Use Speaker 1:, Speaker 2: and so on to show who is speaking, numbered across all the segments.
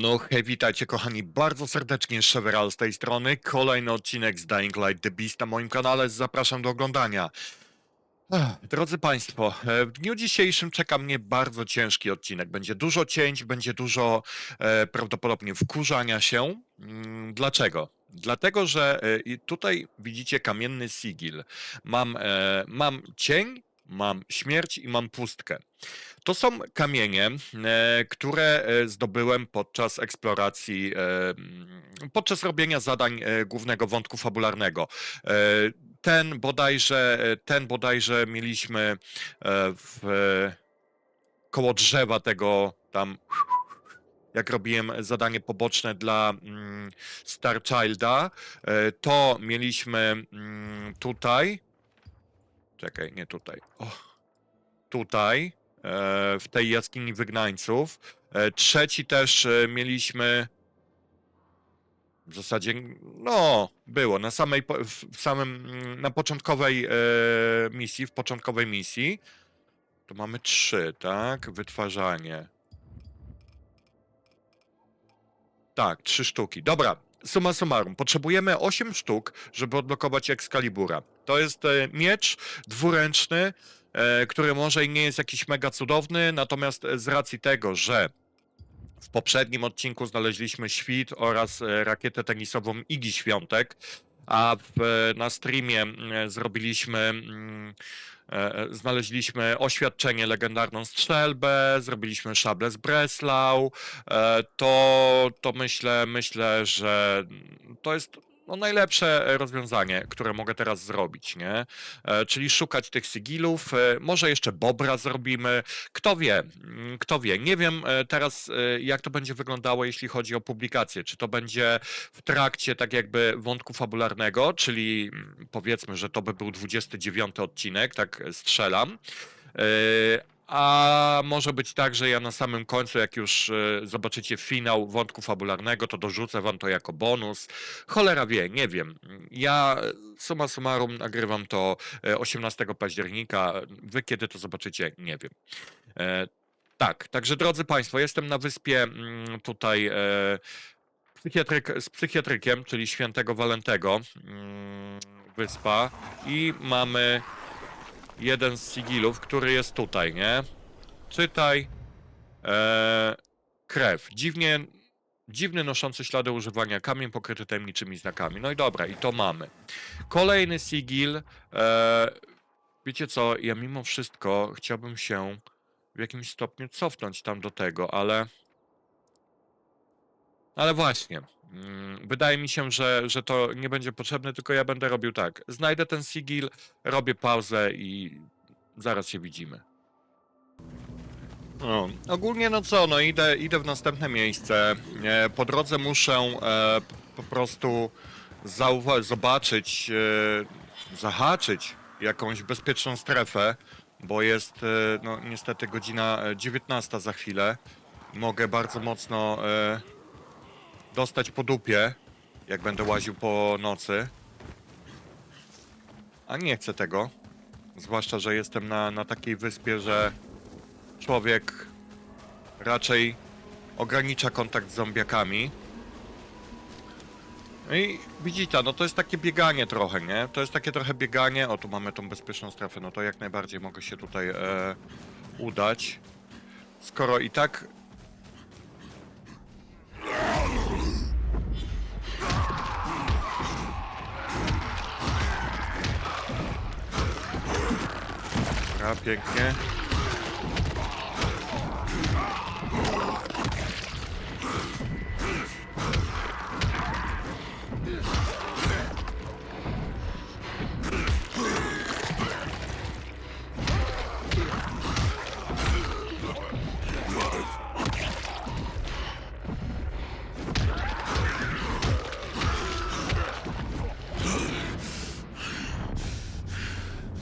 Speaker 1: No hej, witajcie kochani bardzo serdecznie, Cheveral z tej strony. Kolejny odcinek z Dying Light The Beast na moim kanale, zapraszam do oglądania. Drodzy Państwo, e, w dniu dzisiejszym czeka mnie bardzo ciężki odcinek. Będzie dużo cięć, będzie dużo e, prawdopodobnie wkurzania się. Mm, Dlaczego? Dlatego, że e, tutaj widzicie kamienny sigil. Mam, e, mam cień, mam śmierć i mam pustkę. To są kamienie, e, które e, zdobyłem podczas eksploracji, e, mm, podczas robienia zadań głównego wątku fabularnego. Ten bodajże, ten bodajże mieliśmy w, koło drzewa tego tam, jak robiłem zadanie poboczne dla mm, Star Childa, e, to mieliśmy mm, tutaj, czekaj, nie tutaj, o, tutaj, e, w tej jaskini wygnańców. E, Trzeci też e, mieliśmy. W zasadzie, no, było na samej, w samym, na początkowej e, misji, w początkowej misji. To mamy trzy, tak? Wytwarzanie. Tak, trzy sztuki. Dobra, summa summarum. Potrzebujemy 8 sztuk, żeby odblokować Excalibura. To jest e, miecz dwuręczny, e, który może i nie jest jakiś mega cudowny, natomiast e, z racji tego, że w poprzednim odcinku znaleźliśmy świt oraz rakietę tenisową Igi Świątek, a w, na streamie mm, zrobiliśmy, mm, znaleźliśmy oświadczenie legendarną strzelbę, zrobiliśmy szablę z Breslau, e, to, to myślę, myślę, że to jest no, najlepsze rozwiązanie, które mogę teraz zrobić, nie? E, Czyli szukać tych sigilów, e, może jeszcze Bobra zrobimy, kto wie, mm, kto wie. Nie wiem e, teraz, e, jak to będzie wyglądało, jeśli chodzi o publikację. Czy to będzie w trakcie tak jakby wątku fabularnego, czyli mm, powiedzmy, że to by był 29 odcinek, tak strzelam. E, A może być tak, że ja na samym końcu, jak już e, zobaczycie finał wątku fabularnego, to dorzucę wam to jako bonus. Cholera wie, nie wiem. Ja e, summa summarum nagrywam to e, 18 października. Wy kiedy to zobaczycie, nie wiem. E, tak, także drodzy Państwo, jestem na wyspie mm, tutaj e, psychiatryk, z psychiatrykiem, czyli świętego Walentego mm, wyspa i mamy jeden z sigilów, który jest tutaj, nie? Czytaj. E, krew. Dziwnie, dziwny noszący ślady używania kamień pokryty tajemniczymi znakami. No i dobra, i to mamy. Kolejny sigil. E, wiecie co, ja mimo wszystko chciałbym się w jakimś stopniu cofnąć tam do tego, ale. Ale właśnie. Mm, Wydaje mi się, że, że to nie będzie potrzebne, tylko ja będę robił tak. Znajdę ten sigil, robię pauzę i zaraz się widzimy. No, ogólnie no co, no idę, idę w następne miejsce. E, Po drodze muszę e, po prostu zauwa- zobaczyć, e, zahaczyć jakąś bezpieczną strefę, bo jest e, no niestety godzina e, 19 za chwilę. Mogę bardzo mocno e, dostać po dupie, jak będę łaził po nocy. A nie chcę tego. Zwłaszcza, że jestem na, na takiej wyspie, że człowiek raczej ogranicza kontakt z zombiakami. No i widzicie, no to jest takie bieganie trochę, nie? To jest takie trochę bieganie. O, tu mamy tą bezpieczną strefę, no to jak najbardziej mogę się tutaj e, udać. Skoro i tak Pięknie.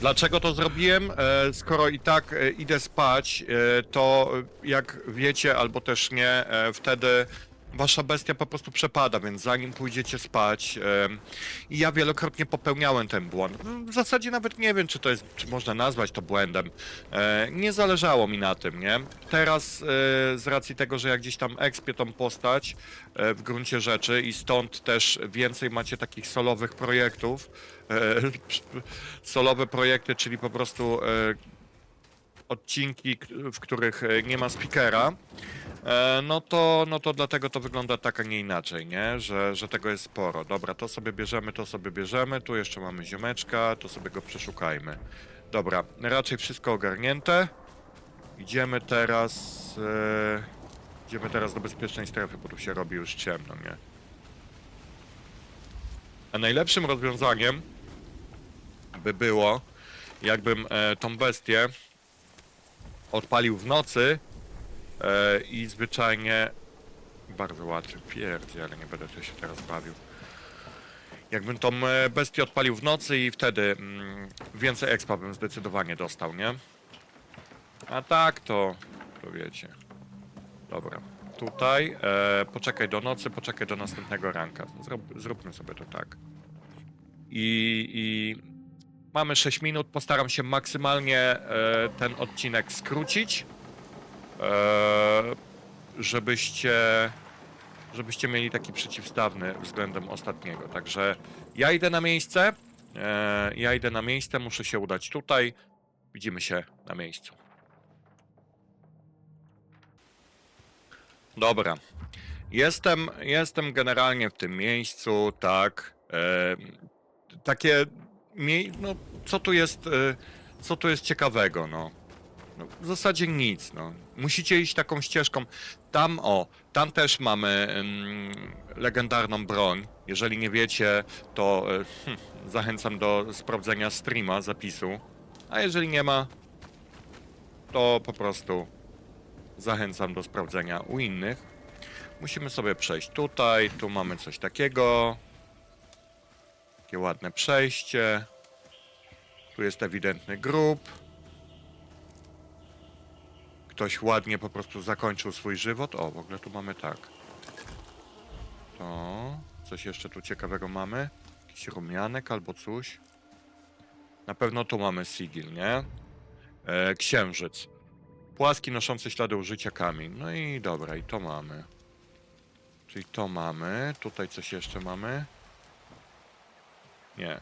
Speaker 1: Dlaczego to zrobiłem? E, Skoro i tak e, idę spać, e, to jak wiecie, albo też nie, wtedy wasza bestia po prostu przepada, więc zanim pójdziecie spać, i ja wielokrotnie popełniałem ten błąd. No, W zasadzie nawet nie wiem, czy to jest, czy można nazwać to błędem. E, nie zależało mi na tym, nie? Teraz e, z racji tego, że ja gdzieś tam ekspię tą postać e, w gruncie rzeczy i stąd też więcej macie takich solowych projektów, solowe projekty, czyli po prostu odcinki, w których e, nie ma speakera, e, no to, no to dlatego to wygląda tak, a nie inaczej, nie? Że, że tego jest sporo. Dobra, to sobie bierzemy, to sobie bierzemy, tu jeszcze mamy ziomeczka, to sobie go przeszukajmy. Dobra, raczej wszystko ogarnięte. Idziemy teraz... E, idziemy teraz do bezpiecznej strefy, bo tu się robi już ciemno, nie? A najlepszym rozwiązaniem by było, jakbym e, tą bestię odpalił w nocy e, i zwyczajnie bardzo łatwy pierdzi, ale nie będę się teraz bawił. Jakbym tą e, bestię odpalił w nocy i wtedy mm, więcej expa bym zdecydowanie dostał, nie? A tak to, to wiecie. Dobra. Tutaj, e, poczekaj do nocy, poczekaj do następnego ranka. Zrób, zróbmy sobie to tak. I, i mamy 6 minut, postaram się maksymalnie e, ten odcinek skrócić, e, żebyście, żebyście mieli taki przeciwstawny względem ostatniego. Także ja idę na miejsce, e, ja idę na miejsce, muszę się udać tutaj, widzimy się na miejscu. Dobra. Jestem, jestem generalnie w tym miejscu, tak. E, takie. No, co tu jest. E, co tu jest ciekawego, no. no. W zasadzie nic, no. Musicie iść taką ścieżką. Tam, o, tam też mamy legendarną broń. Jeżeli nie wiecie, to e, hm, zachęcam do sprawdzenia streama, zapisu. A jeżeli nie ma, to po prostu zachęcam do sprawdzenia u innych. Musimy sobie przejść tutaj, tu mamy coś takiego. Takie ładne przejście. Tu jest ewidentny grób. Ktoś ładnie po prostu zakończył swój żywot. O, w ogóle tu mamy tak. To. Coś jeszcze tu ciekawego mamy? Jakiś rumianek albo coś. Na pewno tu mamy sigil, nie? E, księżyc. Płaski noszący ślady użycia kamień. No i dobra, i to mamy. Czyli to mamy. Tutaj coś jeszcze mamy. Nie.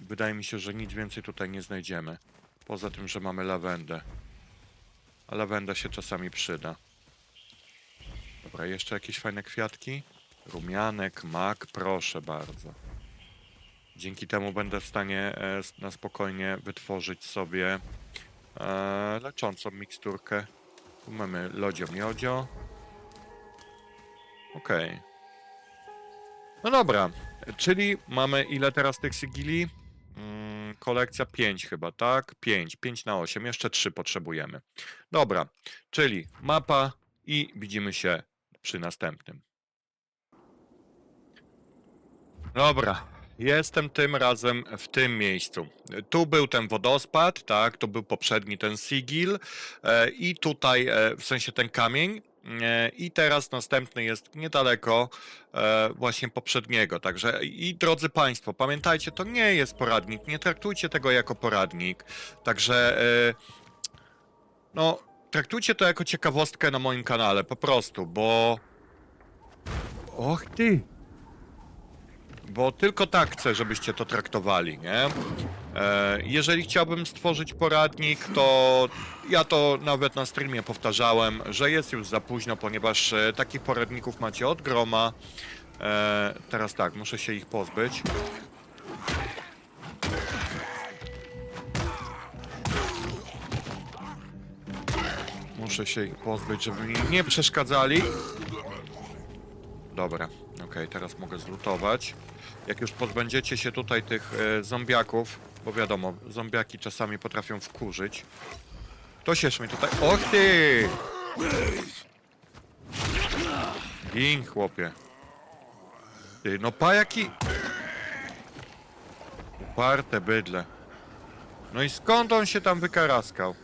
Speaker 1: Wydaje mi się, że nic więcej tutaj nie znajdziemy. Poza tym, że mamy lawendę. A lawenda się czasami przyda. Dobra, jeszcze jakieś fajne kwiatki? Rumianek, mak, proszę bardzo. Dzięki temu będę w stanie e, na spokojnie wytworzyć sobie e, leczącą miksturkę. Tu mamy lodzio miodzio. Okej. No dobra, czyli mamy ile teraz tych sygili? Mm, kolekcja 5 chyba, tak? 5, 5 na 8, jeszcze 3 potrzebujemy. Dobra, czyli mapa i widzimy się przy następnym. Dobra, jestem tym razem w tym miejscu. Tu był ten wodospad, tak, tu był poprzedni ten sigil e, i tutaj, e, w sensie ten kamień. E, I teraz następny jest niedaleko e, właśnie poprzedniego. Także i drodzy Państwo, pamiętajcie, to nie jest poradnik, nie traktujcie tego jako poradnik. Także e, no, traktujcie to jako ciekawostkę na moim kanale, po prostu, bo. Och ty! Bo tylko tak chcę, żebyście to traktowali, nie? E, jeżeli chciałbym stworzyć poradnik, to ja to nawet na streamie powtarzałem, że jest już za późno, ponieważ e, takich poradników macie od groma. E, teraz tak, muszę się ich pozbyć. Muszę się ich pozbyć, żeby mi nie przeszkadzali. Dobra, okej, teraz mogę zlutować. Jak już pozbędziecie się tutaj tych e, zombiaków, bo wiadomo, zombiaki czasami potrafią wkurzyć. Ktoś jeszcze mi tutaj... Och ty! Gin, chłopie. Ty, no pa jaki... Uparte bydle. No i skąd on się tam wykaraskał?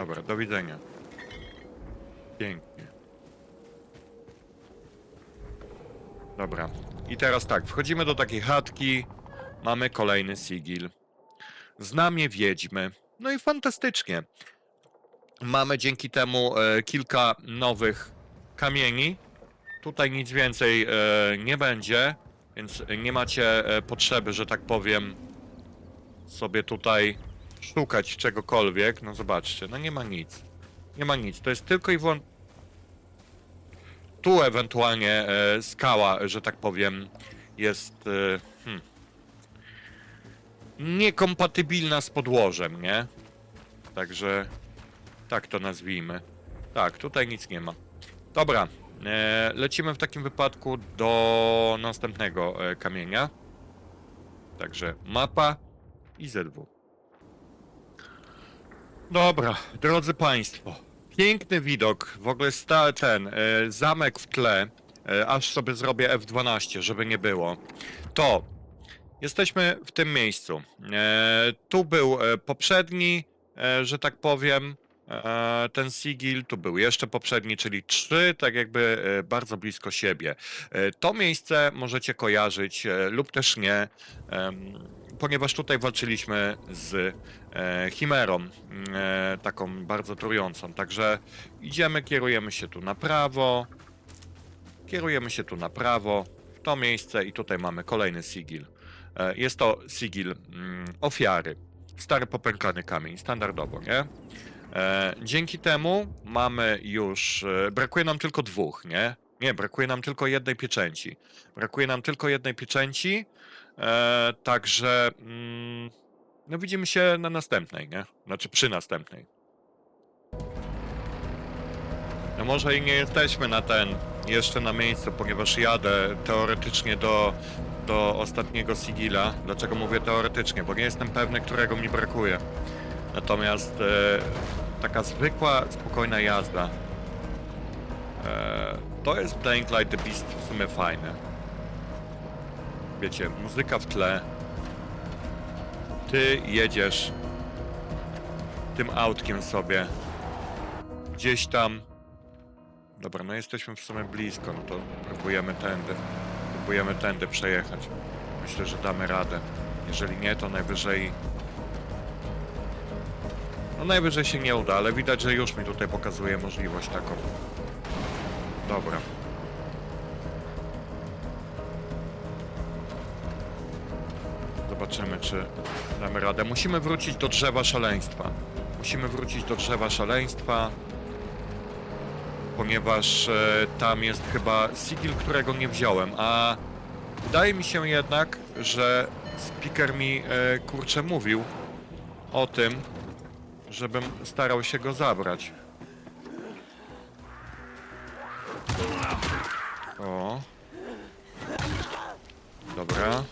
Speaker 1: Dobra, do widzenia. Pięknie. Dobra. I teraz tak, wchodzimy do takiej chatki. Mamy kolejny sigil. Znamie wiedźmy. No i fantastycznie. Mamy dzięki temu e, kilka nowych kamieni. Tutaj nic więcej e, nie będzie, więc nie macie e, potrzeby, że tak powiem, sobie tutaj szukać czegokolwiek. No zobaczcie, no nie ma nic. Nie ma nic. To jest tylko i wyłącznie. Tu ewentualnie e, skała, że tak powiem, jest e, hmm, niekompatybilna z podłożem, nie? Także tak to nazwijmy. Tak, tutaj nic nie ma. Dobra, e, lecimy w takim wypadku do następnego e, kamienia. Także mapa i ZW. Dobra, drodzy Państwo, piękny widok, w ogóle sta, ten e, zamek w tle, e, aż sobie zrobię F12, żeby nie było. To jesteśmy w tym miejscu. E, tu był e, poprzedni, e, że tak powiem, ten sigil, tu był jeszcze poprzedni, czyli trzy, tak jakby e, bardzo blisko siebie. E, to miejsce możecie kojarzyć e, lub też nie, ponieważ tutaj walczyliśmy z e, Chimerą, e, taką bardzo trującą. Także idziemy, kierujemy się tu na prawo, kierujemy się tu na prawo, w to miejsce i tutaj mamy kolejny sigil. E, jest to sigil ofiary. Stary popękany kamień, standardowo, nie? E, dzięki temu mamy już. E, brakuje nam tylko dwóch, nie? Nie, brakuje nam tylko jednej pieczęci. Brakuje nam tylko jednej pieczęci. E, także. Mm, no widzimy się na następnej, nie? Znaczy przy następnej. No może i nie jesteśmy na ten, jeszcze na miejscu, ponieważ jadę teoretycznie do, do ostatniego Sigila. Dlaczego mówię teoretycznie? Bo nie jestem pewny, którego mi brakuje. Natomiast e, taka zwykła, spokojna jazda. E, to jest Dying Light the Beast w sumie fajne. Wiecie, muzyka w tle. Ty jedziesz tym autkiem sobie gdzieś tam. Dobra, no jesteśmy w sumie blisko, no to próbujemy tędy. Próbujemy tędy przejechać. Myślę, że damy radę. Jeżeli nie, to najwyżej. No najwyżej się nie uda, ale widać, że już mi tutaj pokazuje możliwość taką. Dobra. Zobaczymy, czy damy radę. Musimy wrócić do drzewa szaleństwa. Musimy wrócić do drzewa szaleństwa, ponieważ e, tam jest chyba sigil, którego nie wziąłem, a wydaje mi się jednak, że speaker mi e, kurczę mówił o tym, żebym starał się go zabrać. O. Dobra.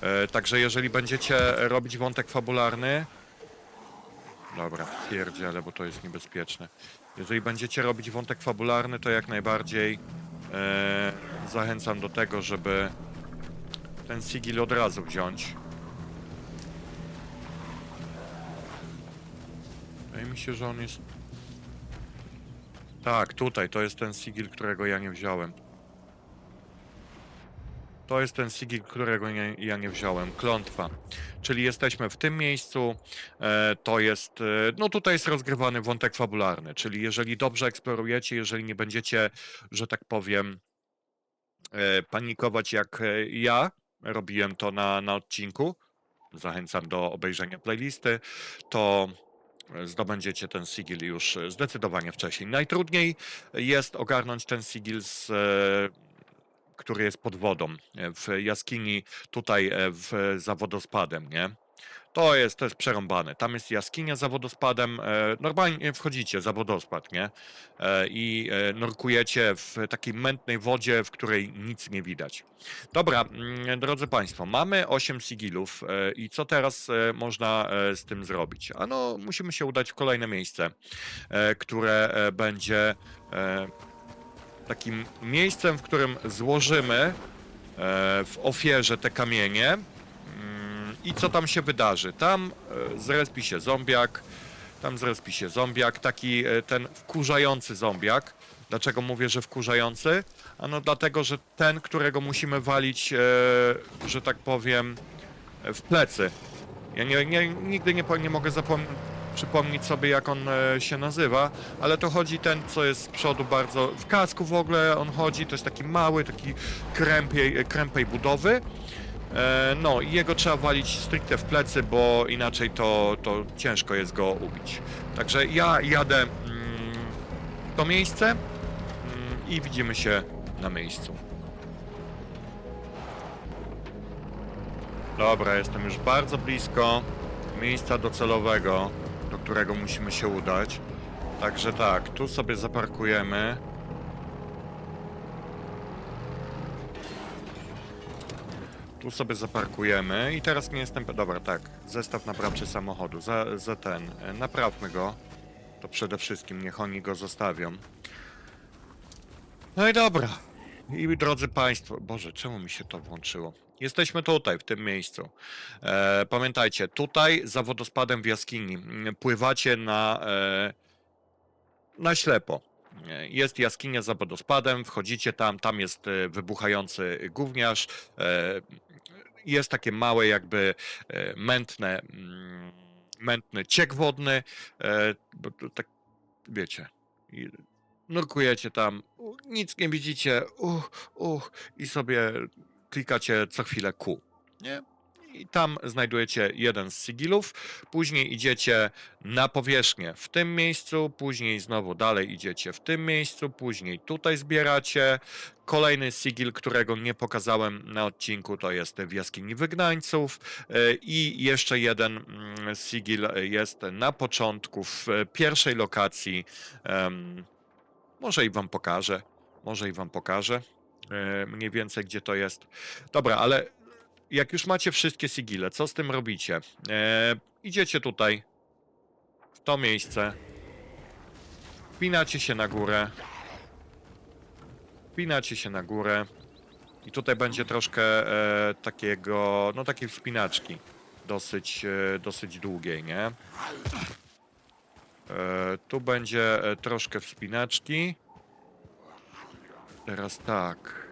Speaker 1: E, także jeżeli będziecie robić wątek fabularny... Dobra, pierdziele, bo to jest niebezpieczne. Jeżeli będziecie robić wątek fabularny, to jak najbardziej e, zachęcam do tego, żeby ten sigil od razu wziąć. Mi się, że on jest... Tak, tutaj, to jest ten sigil, którego ja nie wziąłem. To jest ten sigil, którego nie, ja nie wziąłem. Klątwa. Czyli jesteśmy w tym miejscu. E, to jest. E, no tutaj jest rozgrywany wątek fabularny. Czyli jeżeli dobrze eksplorujecie, jeżeli nie będziecie, że tak powiem, e, panikować jak e, ja robiłem to na, na odcinku. Zachęcam do obejrzenia playlisty. To zdobędziecie ten sigil już zdecydowanie wcześniej. Najtrudniej jest ogarnąć ten sigil z e, który jest pod wodą, e, w jaskini tutaj e, w, za wodospadem, nie? To jest, to jest przerąbane. Tam jest jaskinia za wodospadem. e, Normalnie wchodzicie za wodospad, nie? E, I e, nurkujecie w takiej mętnej wodzie, w której nic nie widać. Dobra, mm, drodzy Państwo, mamy 8 sigilów i co teraz można z tym zrobić? Ano, musimy się udać w kolejne miejsce, które będzie takim miejscem, w którym złożymy w ofierze te kamienie i co tam się wydarzy? Tam e, zrespi się zombiak, tam zrespi się zombiak, taki e, ten wkurzający zombiak. Dlaczego mówię, że wkurzający? Ano dlatego, że ten, którego musimy walić, e, że tak powiem, w plecy. Ja nie, nie, nigdy nie, nie mogę przypomnieć sobie, jak on e, się nazywa, ale to chodzi ten, co jest z przodu bardzo... W kasku w ogóle on chodzi, to jest taki mały, taki krępiej, krępej budowy. E, no i jego trzeba walić stricte w plecy, bo inaczej to, to ciężko jest go ubić. Także ja jadę mm, to miejsce mm, i widzimy się na miejscu. Dobra, jestem już bardzo blisko miejsca docelowego, do którego musimy się udać. Także tak, tu sobie zaparkujemy. Tu sobie zaparkujemy i teraz nie jestem... Dobra, tak, zestaw naprawczy samochodu, za, za ten, e, naprawmy go. To przede wszystkim, niech oni go zostawią. No i dobra. I drodzy Państwo, Boże, czemu mi się to włączyło? Jesteśmy tutaj, w tym miejscu. E, pamiętajcie, tutaj za wodospadem w jaskini mm, pływacie na, e, na ślepo. E, Jest jaskinia za wodospadem, wchodzicie tam, tam jest e, wybuchający gówniarz. E, jest takie małe, jakby e, mętne, mm, mętny ciek wodny. E, bo to tak, wiecie, nurkujecie tam, nic nie widzicie, uch, uch, i sobie klikacie co chwilę Q. Nie? I tam znajdujecie jeden z sigilów. Później idziecie na powierzchnię w tym miejscu, później znowu dalej idziecie w tym miejscu, później tutaj zbieracie. Kolejny sigil, którego nie pokazałem na odcinku, to jest w jaskini wygnańców. E, I jeszcze jeden mm, sigil jest na początku, w pierwszej lokacji. Może i wam pokażę. Może i wam pokażę. e, Mniej więcej gdzie to jest. Dobra, ale jak już macie wszystkie sigile, co z tym robicie? E, idziecie tutaj, w to miejsce, wpinacie się na górę, wpinacie się na górę i tutaj będzie troszkę e, takiego, no takiej wspinaczki, dosyć, e, dosyć długiej, nie? E, tu będzie e, troszkę wspinaczki. Teraz tak.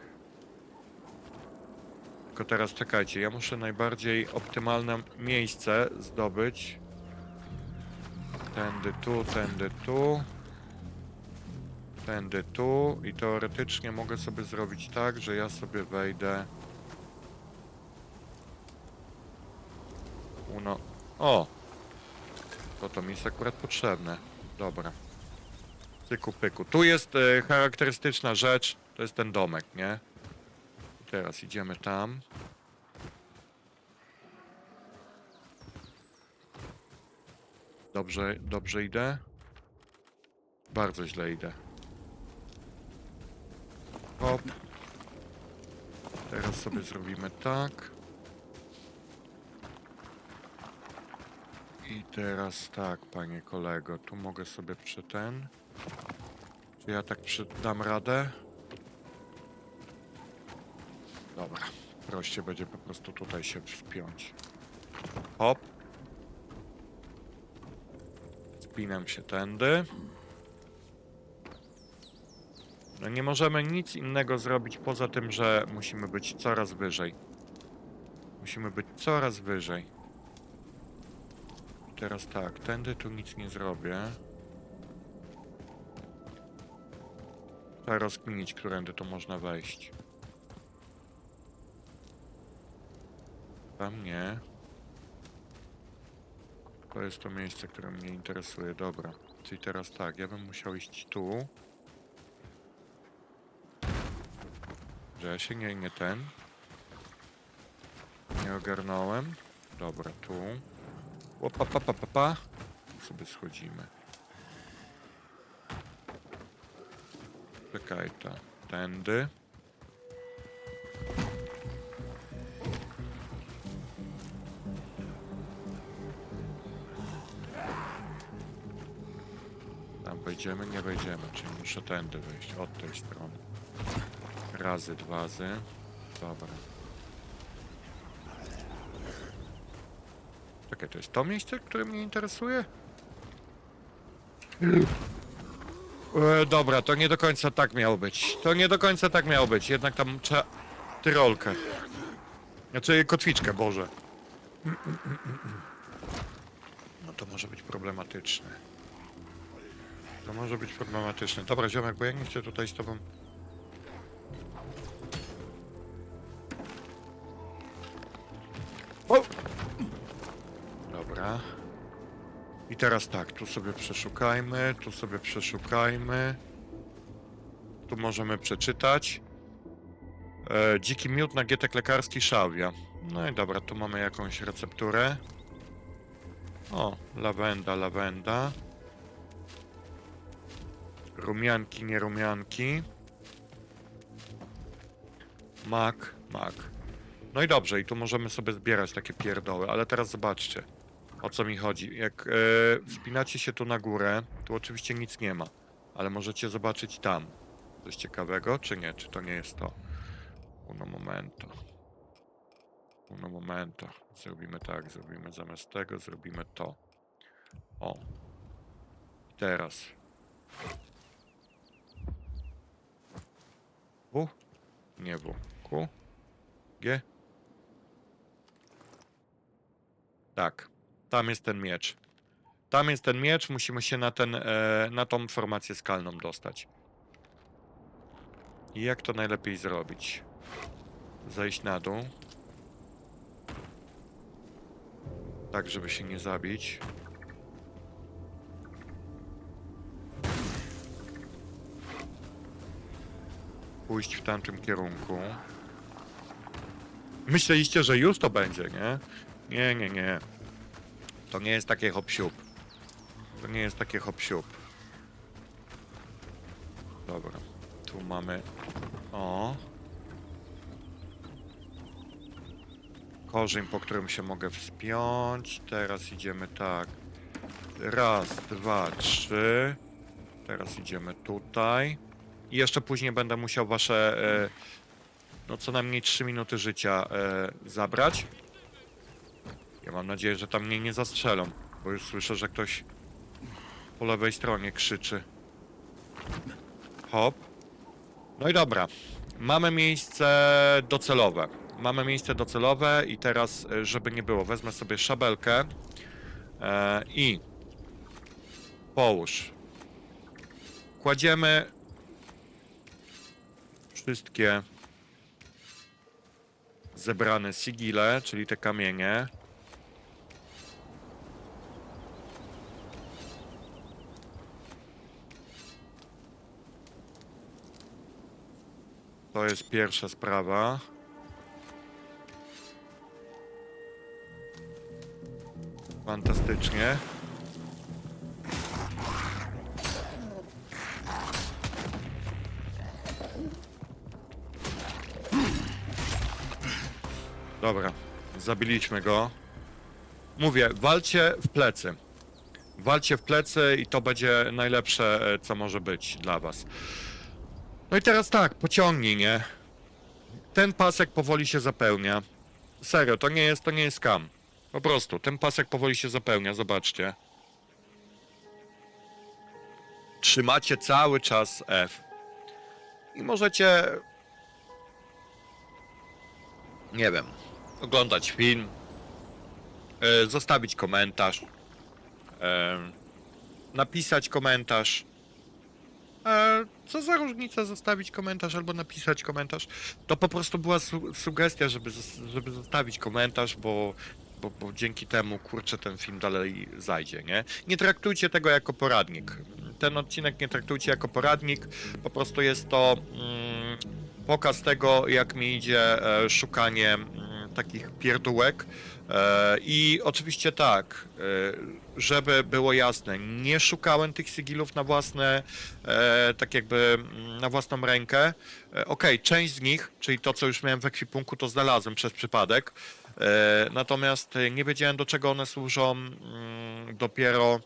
Speaker 1: Tylko teraz czekajcie, ja muszę najbardziej optymalne miejsce zdobyć. Tędy tu, tędy tu. Tędy tu i teoretycznie mogę sobie zrobić tak, że ja sobie wejdę. Uno. O! To to mi jest akurat potrzebne. Dobra. Cyku pyku. Tu jest e, charakterystyczna rzecz. To jest ten domek, nie? Teraz idziemy tam. Dobrze, dobrze idę? Bardzo źle idę. Hop. Teraz sobie zrobimy tak. I teraz tak, panie kolego, tu mogę sobie przy ten. Czy ja tak przy... dam radę? Dobra, prościej będzie po prostu tutaj się wspiąć. Hop. Spinam się tędy. Nie możemy nic innego zrobić poza tym, że musimy być coraz wyżej. Musimy być coraz wyżej. Teraz tak, tędy tu nic nie zrobię. Trzeba rozkminić, którędy tu można wejść. Tam nie. To jest to miejsce, które mnie interesuje. Dobra. Czyli teraz tak, ja bym musiał iść tu. Że ja się nie, nie ten. Nie ogarnąłem. Dobra, tu. Opa, pa, pa, pa, pa. Sobie schodzimy. Czekaj, to. Tędy. Tam wejdziemy, nie wejdziemy, czyli muszę tędy wejść, od tej strony. Razy dwa zy. Dobra. Czekaj, to jest to miejsce, które mnie interesuje? E, dobra, to nie do końca tak miało być. To nie do końca tak miało być. Jednak tam trzeba... Tyrolkę. Znaczy kotwiczkę, Boże. No to może być problematyczne. To może być problematyczne. Dobra, ziomek, bo ja nie chcę tutaj z tobą... I teraz tak, tu sobie przeszukajmy, tu sobie przeszukajmy. Tu możemy przeczytać. E, dziki miód, nagietek lekarski, szałwia. No i dobra, tu mamy jakąś recepturę. O, lawenda, lawenda. Rumianki, nie rumianki. Mak, mak. No i dobrze, i tu możemy sobie zbierać takie pierdoły, ale teraz zobaczcie, o co mi chodzi. Jak e, wspinacie się tu na górę, tu oczywiście nic nie ma, ale możecie zobaczyć tam. Coś ciekawego, czy nie? Czy to nie jest to? Uno momento. Uno momento. Zrobimy tak, zrobimy zamiast tego, zrobimy to. O. Teraz. W? Nie W. Q? G? Tak. Tam jest ten miecz. Tam jest ten miecz, musimy się na ten, e, na tą formację skalną dostać. I jak to najlepiej zrobić? Zejść na dół. Tak, żeby się nie zabić. Pójść w tamtym kierunku. Myśleliście, że już to będzie, nie? Nie, nie, nie. To nie jest takie hop -siup. To nie jest takie hop -siup. Dobra. Tu mamy... O. Korzeń, po którym się mogę wspiąć. Teraz idziemy tak. Raz, dwa, trzy. Teraz idziemy tutaj. I jeszcze później będę musiał wasze... E, no co najmniej 3 minuty życia e, zabrać. Ja mam nadzieję, że tam mnie nie zastrzelą, bo już słyszę, że ktoś po lewej stronie krzyczy. Hop. No i dobra. Mamy miejsce docelowe. Mamy miejsce docelowe i teraz, e, żeby nie było, wezmę sobie szabelkę e, i połóż. Kładziemy wszystkie zebrane sigile, czyli te kamienie. To jest pierwsza sprawa. Fantastycznie. Dobra, zabiliśmy go. Mówię, walcie w plecy. Walcie w plecy i to będzie najlepsze, e, co może być dla was. No i teraz tak, pociągnij, nie? Ten pasek powoli się zapełnia. Serio, to nie jest, to nie jest skam. Po prostu, ten pasek powoli się zapełnia, zobaczcie. Trzymacie cały czas F. I możecie... Nie wiem, oglądać film, e, zostawić komentarz, e, napisać komentarz. E, co za różnica zostawić komentarz albo napisać komentarz? To po prostu była su sugestia, żeby, żeby zostawić komentarz, bo, bo, bo dzięki temu, kurczę, ten film dalej zajdzie, nie? Nie traktujcie tego jako poradnik. Ten odcinek nie traktujcie jako poradnik, po prostu jest to mm, pokaz tego, jak mi idzie e, szukanie mm, takich pierdółek. E, I oczywiście tak, e, żeby było jasne, nie szukałem tych sigilów na własne, e, tak jakby mm, na własną rękę. E, Okej, część z nich, czyli to, co już miałem w ekwipunku, to znalazłem przez przypadek. E, natomiast e, nie wiedziałem, do czego one służą mm, dopiero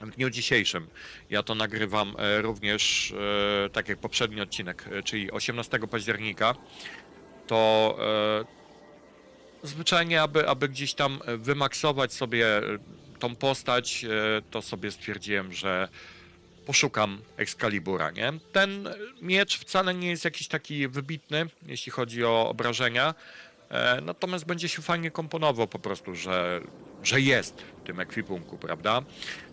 Speaker 1: w dniu dzisiejszym. Ja to nagrywam e, również, e, tak jak poprzedni odcinek, e, czyli 18 października. To e, zwyczajnie, aby, aby gdzieś tam e, wymaksować sobie e, tą postać, e, to sobie stwierdziłem, że poszukam Excalibura, nie? Ten miecz wcale nie jest jakiś taki wybitny, jeśli chodzi o obrażenia, e, natomiast będzie się fajnie komponował po prostu, że, że jest w tym ekwipunku, prawda?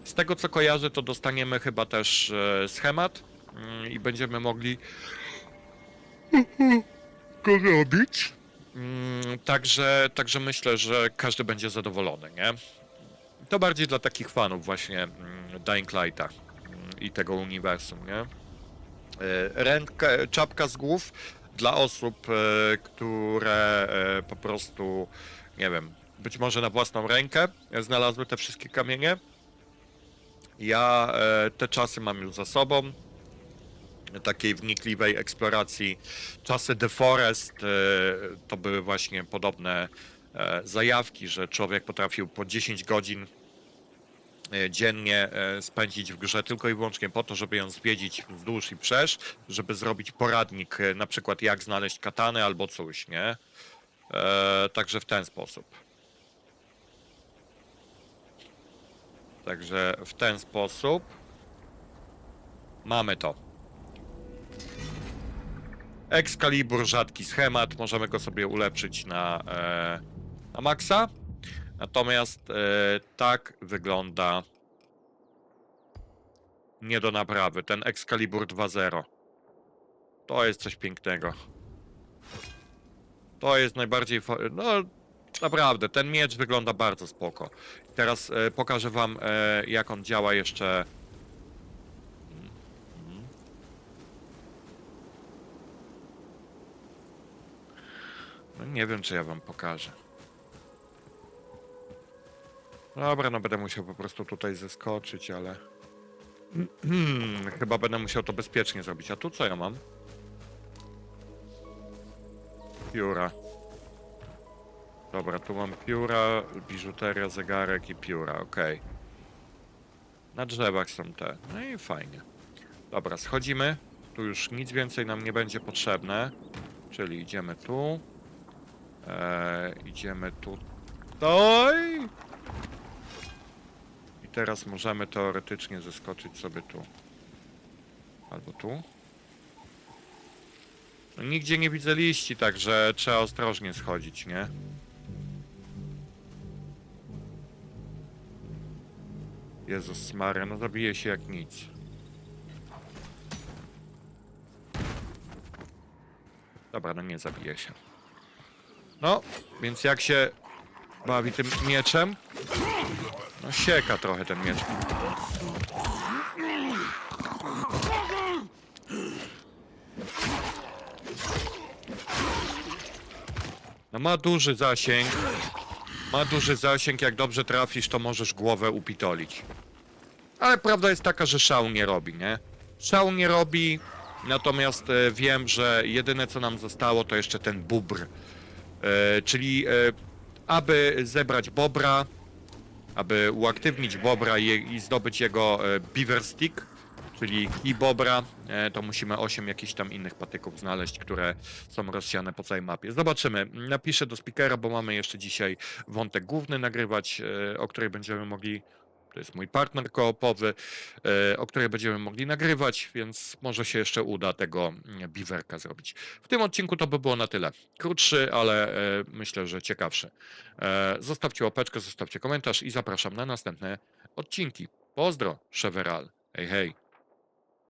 Speaker 1: Z tego co kojarzę, to dostaniemy chyba też e, schemat mm, i będziemy mogli go robić. Mm, Także, także myślę, że każdy będzie zadowolony, nie? To bardziej dla takich fanów właśnie mm, Dying Lighta mm, i tego uniwersum, nie? E, Ręka, czapka z głów dla osób, e, które e, po prostu, nie wiem, być może na własną rękę znalazły te wszystkie kamienie. Ja te czasy mam już za sobą takiej wnikliwej eksploracji. Czasy The Forest to były właśnie podobne zajawki, że człowiek potrafił po 10 godzin e, dziennie e, spędzić w grze tylko i wyłącznie po to, żeby ją zwiedzić wzdłuż i wszerz, żeby zrobić poradnik, e, na przykład jak znaleźć katany albo coś, nie? E, Także w ten sposób. Także w ten sposób mamy to. Excalibur, rzadki schemat, możemy go sobie ulepszyć na, e, na maksa. Natomiast e, tak wygląda nie do naprawy. Ten Excalibur 2.0 to jest coś pięknego. To jest najbardziej. No, naprawdę, ten miecz wygląda bardzo spoko. Teraz e, pokażę Wam, e, jak on działa jeszcze. No nie wiem, czy ja wam pokażę. Dobra, no będę musiał po prostu tutaj zeskoczyć, ale... Chyba będę musiał to bezpiecznie zrobić. A tu co ja mam? Pióra. Dobra, tu mam pióra, biżuteria, zegarek i pióra, okej. Na drzewach są te. No i fajnie. Dobra, schodzimy. Tu już nic więcej nam nie będzie potrzebne. Czyli idziemy tu. Eee, idziemy tutaj. Teraz możemy teoretycznie zeskoczyć sobie tu. Albo tu. No, nigdzie nie widzę liści, także trzeba ostrożnie schodzić, nie? Jezus Maria, no zabije się jak nic. Dobra, no nie zabije się. No, więc jak się bawi tym mieczem? No sieka trochę ten miecz. No ma duży zasięg. Ma duży zasięg, jak dobrze trafisz, to możesz głowę upitolić. Ale prawda jest taka, że szału nie robi, nie? Szału nie robi, natomiast e, wiem, że jedyne co nam zostało to jeszcze ten bubr. E, czyli e, aby zebrać bobra, aby uaktywnić bobra i, i zdobyć jego e, beaver stick, czyli kij bobra, e, to musimy 8 jakichś tam innych patyków znaleźć, które są rozsiane po całej mapie. Zobaczymy. Napiszę do speakera, bo mamy jeszcze dzisiaj wątek główny nagrywać, e, o której będziemy mogli to jest mój partner koopowy, e, o której będziemy mogli nagrywać, więc może się jeszcze uda tego mm, biwerka zrobić. W tym odcinku to by było na tyle. Krótszy, ale e, myślę, że ciekawszy. E, Zostawcie łapeczkę, zostawcie komentarz i zapraszam na następne odcinki. Pozdro, Cheveral. Hej, hej.